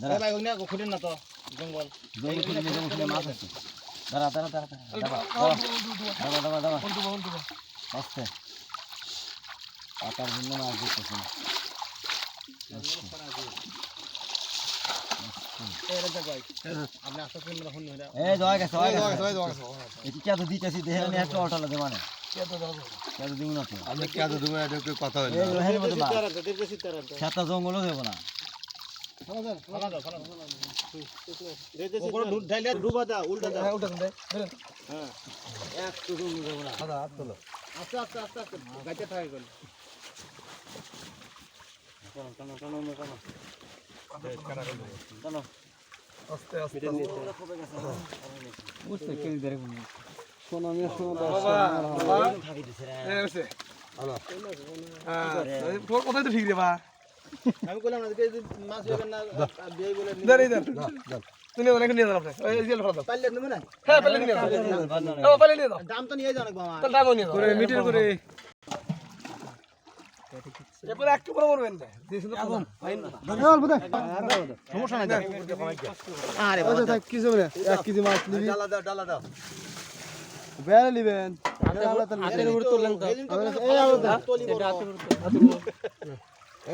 দাঁড়া। দাঁড়া দাঁড়া দাঁড়া দাঁড়া। আস্তে। পাতার জন্য দিতেছি দেহে একটা অটালা দেওয়া না জঙ্গলও দেবো না ডুবা দা উল্টা দা উল্টা হ্যাঁ এক তো দেবো না হাত তোলো আস্তে আস্তে। আস্তে আস্তে গাইতে থাকে গেল আস্তে আস্তে তোর কথাই তো ঠিক রে বা। আমি কইলাম না যে মাছ না বিয়ে বলে তুমি অনেক নিয়ে যাও এই জেল ফেলা দাও। পাইলে নেবে না? হ্যাঁ পালে নিয়ে যাও। ও পালে নিয়ে যাও। দাম তো নিয়ে যাও না আমার তাহলে দামও নিয়ে যাও। করে মিটার করে। এরপরে একটু করে মরবেন না। দিয়েছেন তো সমস্যা নাই আরে বাবা কিছু না। এক কেজি মাছ নিবি। ডালা দাও ডালা দাও। বেড়ে নিবেন হাতের উপর তুললেন তো।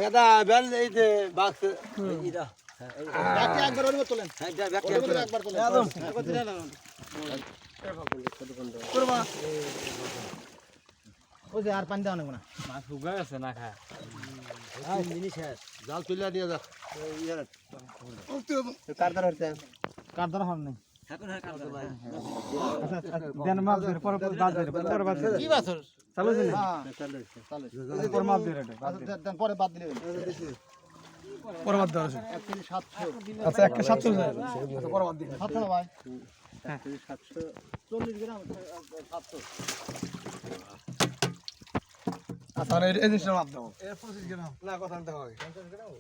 এটা বেল এই যে বাক্স ইদা ব্যাগটি একবার ওর তোলেন। হ্যাঁ যা ব্যাক ওর উপর একবার তোলেন। একবার করবা। ওই যে আর পানি দাও না। মাছ শুকা গেছে না খায় জাল তুলে দিয়ে যাও কার দ্বারা হচ্ছে কার দ্বারা নাই? হ্যাঁ। আচ্ছা, পরে বাদ দিলে পরবাদ দেওয়া আছে আচ্ছা একটা সাতশো আচ্ছা, পরবাদ দিন। সাতশো ভাই? সাতশো চল্লিশ গ্রাম আচ্ছা, সাতশো। আচ্ছা এই জিনিসটা মাপ দেবো পঁচিশ গ্রাম। না কথা দেওয়া হয় পঞ্চাশ গ্রাম?